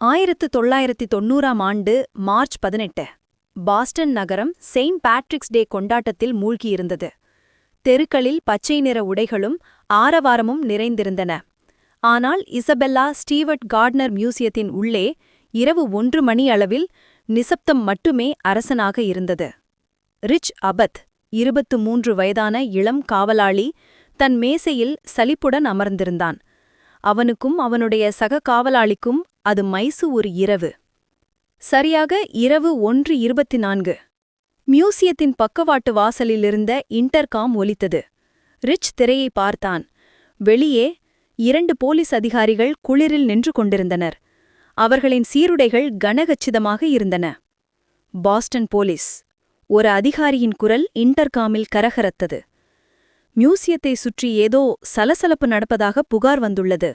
ஆயிரத்து தொள்ளாயிரத்தி தொண்ணூறாம் ஆண்டு மார்ச் பதினெட்டு பாஸ்டன் நகரம் செயின்ட் பேட்ரிக்ஸ் டே கொண்டாட்டத்தில் மூழ்கியிருந்தது. தெருக்களில் பச்சை நிற உடைகளும் ஆரவாரமும் நிறைந்திருந்தன. ஆனால் இசபெல்லா ஸ்டீவர்ட் கார்ட்னர் மியூசியத்தின் உள்ளே இரவு ஒன்று மணி அளவில் நிசப்தம் மட்டுமே அரசனாக இருந்தது. ரிச் அபத் இருபத்து மூன்று வயதான இளம் காவலாளி தன் மேசையில் சலிப்புடன் அமர்ந்திருந்தான். அவனுக்கும் அவனுடைய சக காவலாளிக்கும் அது மைசு ஒரு இரவு. சரியாக இரவு ஒன்று இருபத்தி நான்கு மியூசியத்தின் பக்கவாட்டு வாசலிலிருந்த இன்டர்காம் ஒலித்தது. ரிச் திரையை பார்த்தான். வெளியே இரண்டு போலீஸ் அதிகாரிகள் குளிரில் நின்று கொண்டிருந்தனர். அவர்களின் சீருடைகள் கனகச்சிதமாக இருந்தன. Boston police. ஒரு அதிகாரியின் குரல் இன்டர்காமில் கரகரத்தது. மியூசியத்தை சுற்றி ஏதோ சலசலப்பு நடப்பதாக புகார் வந்துள்ளது.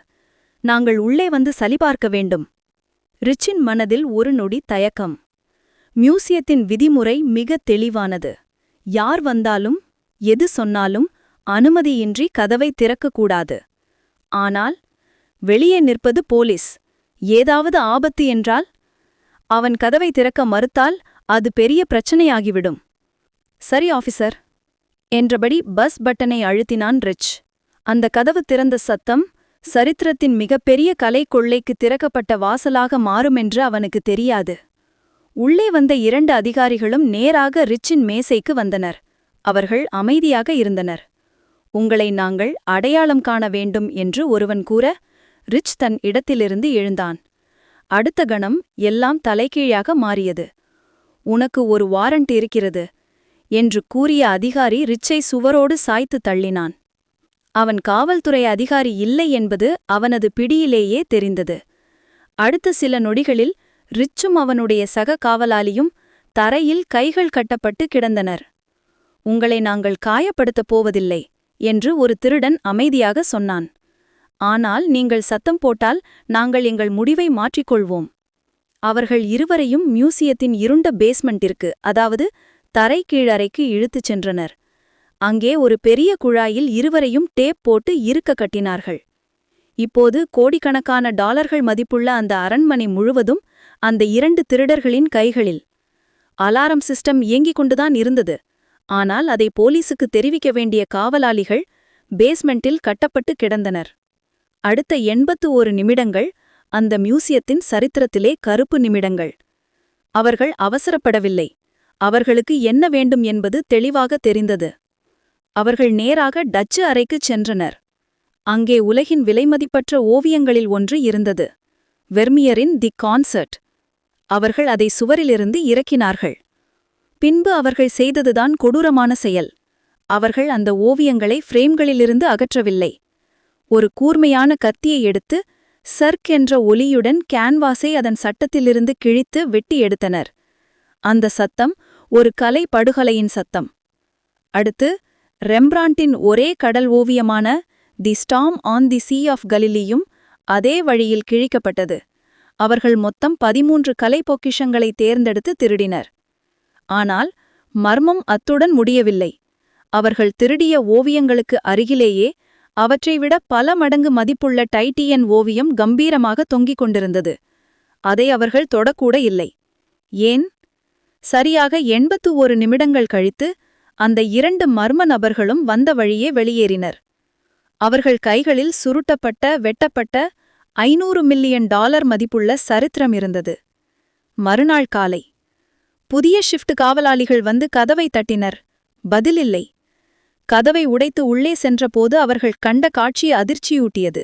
நாங்கள் உள்ளே வந்து சரிபார்க்க வேண்டும். ரிச்சின் மனதில் ஒரு நொடி தயக்கம். மியூசியத்தின் விதிமுறை மிக தெளிவானது. யார் வந்தாலும் எது சொன்னாலும் அனுமதியின்றி கதவை திறக்கக்கூடாது. ஆனால் வெளியே நிற்பது போலீஸ். ஏதாவது ஆபத்து என்றால் அவன் கதவை திறக்க மறுத்தால் அது பெரிய பிரச்சனையாகிவிடும். சரி ஆஃபீஸர் என்றபடி பஸ் பட்டனை அழுத்தினான் ரிச். அந்த கதவு திறந்த சத்தம் சரித்திரத்தின் மிகப்பெரிய கலை கொள்ளைக்கு திறக்கப்பட்ட வாசலாக மாறுமென்று அவனுக்கு தெரியாது. உள்ளே வந்த இரண்டு அதிகாரிகளும் நேராக ரிச்சின் மேசைக்கு வந்தனர். அவர்கள் அமைதியாக இருந்தனர். உங்களை நாங்கள் அடையாளம் காண வேண்டும் என்று ஒருவன் கூற ரிச் தன் இடத்திலிருந்து எழுந்தான். அடுத்த கணம் எல்லாம் தலைகீழாக மாறியது. உனக்கு ஒரு வாரண்ட் இருக்கிறது. என்று கூறிய அதிகாரி ரிச்சை சுவரோடு சாய்த்து தள்ளினான். அவன் காவல்துறை அதிகாரி இல்லை என்பது அவனது பிடியிலேயே தெரிந்தது. அடுத்த சில நொடிகளில் ரிச்சும் அவனுடைய சக காவலாளியும் தரையில் கைகள் கட்டப்பட்டு கிடந்தனர். உங்களை நாங்கள் காயப்படுத்தப் போவதில்லை என்று ஒரு திருடன் அமைதியாக சொன்னான். ஆனால் நீங்கள் சத்தம் போட்டால் நாங்கள் எங்கள் முடிவை மாற்றிக்கொள்வோம். அவர்கள் இருவரையும் மியூசியத்தின் இருண்ட பேஸ்மெண்டிற்கு அதாவது தரை கீழறைக்கு இழுத்துச் சென்றனர். அங்கே ஒரு பெரிய குழாயில் இருவரையும் டேப் போட்டு இருக்க கட்டினார்கள். இப்போது கோடிக்கணக்கான டாலர்கள் மதிப்புள்ள அந்த அரண்மனை முழுவதும் அந்த இரண்டு திருடர்களின் கைகளில். அலாரம் சிஸ்டம் இயங்கிக் கொண்டுதான் இருந்தது. ஆனால் அதை போலீசுக்கு தெரிவிக்க வேண்டிய காவலாளிகள் பேஸ்மெண்டில் கட்டப்பட்டு கிடந்தனர். அடுத்த எண்பத்து ஒரு நிமிடங்கள் அந்த மியூசியத்தின் சரித்திரத்திலே கருப்பு நிமிடங்கள். அவர்கள் அவசரப்படவில்லை. அவர்களுக்கு என்ன வேண்டும் என்பது தெளிவாக தெரிந்தது. அவர்கள் நேராக டச்சு அறைக்குச் சென்றனர். அங்கே உலகின் விலைமதிப்பற்ற ஓவியங்களில் ஒன்று இருந்தது. வெர்மியரின் தி கான்சர்ட். அவர்கள் அதை சுவரிலிருந்து இறக்கினார்கள். பின்பு அவர்கள் செய்ததுதான் கொடூரமான செயல். அவர்கள் அந்த ஓவியங்களை ஃப்ரேம்களிலிருந்து அகற்றவில்லை. ஒரு கூர்மையான கத்தியை எடுத்து சர்க் என்ற ஒலியுடன் கேன்வாஸை அதன் சட்டத்திலிருந்து கிழித்து வெட்டி எடுத்தனர். அந்த சத்தம் ஒரு கலை படுகொலையின் சத்தம். அடுத்து ரெம்ப்ராண்டின் ஒரே கடல் ஓவியமான தி ஸ்டாம் ஆன் தி சீ ஆஃப் கலிலியும் அதே வழியில் கிழிக்கப்பட்டது. அவர்கள் மொத்தம் பதிமூன்று கலை பொக்கிஷங்களை தேர்ந்தெடுத்து திருடினர். ஆனால் மர்மம் அத்துடன் முடியவில்லை. அவர்கள் திருடிய ஓவியங்களுக்கு அருகிலேயே அவற்றைவிட பல மடங்கு மதிப்புள்ள டைட்டியன் ஓவியம் கம்பீரமாக தொங்கிக் கொண்டிருந்தது. அதை அவர்கள் தொடக்கூட இல்லை. ஏன்? சரியாக எண்பத்து ஒரு நிமிடங்கள் கழித்து அந்த இரண்டு மர்ம நபர்களும் வந்த வழியே வெளியேறினர். அவர்கள் கைகளில் சுருட்டப்பட்ட வெட்டப்பட்ட ஐநூறு மில்லியன் டாலர் மதிப்புள்ள சரித்திரம் இருந்தது. மறுநாள் காலை புதிய ஷிஃப்ட் காவலாளிகள் வந்து கதவை தட்டினர். பதிலில்லை கதவை உடைத்து உள்ளே சென்றபோது அவர்கள் கண்ட காட்சி அதிர்ச்சியூட்டியது.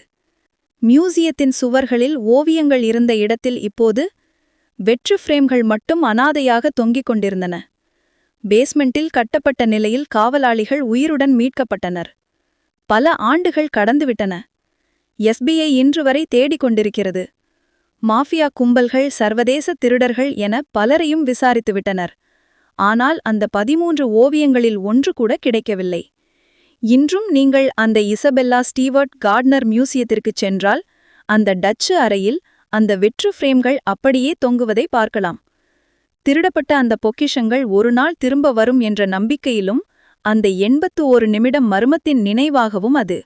மியூசியத்தின் சுவர்களில் ஓவியங்கள் இருந்த இடத்தில் இப்போது வெற்று ஃப்ரேம்கள் மட்டும் அனாதையாக தொங்கிக் கொண்டிருந்தன. பேஸ்மெண்டில் கட்டப்பட்ட நிலையில் காவலாளிகள் உயிருடன் மீட்கப்பட்டனர். பல ஆண்டுகள் கடந்துவிட்டன. எஸ்பிஐ இன்று வரை தேடிக் கொண்டிருக்கிறது. மாஃபியா கும்பல்கள் சர்வதேச திருடர்கள் என பலரையும் விசாரித்துவிட்டனர் ஆனால் அந்த பதிமூன்று ஓவியங்களில் ஒன்று கூட கிடைக்கவில்லை. இன்றும் நீங்கள் அந்த இசபெல்லா ஸ்டீவர்ட் கார்ட்னர் மியூசியத்திற்குச் சென்றால் அந்த டச்சு அறையில் அந்த வெற்று ஃப்ரேம்கள் அப்படியே தொங்குவதை பார்க்கலாம். திருடப்பட்ட அந்த பொக்கிஷங்கள் ஒரு நாள் திரும்ப வரும் என்ற நம்பிக்கையிலும் அந்த எண்பத்து ஒரு நிமிடம் மர்மத்தின் நினைவாகவும் அது.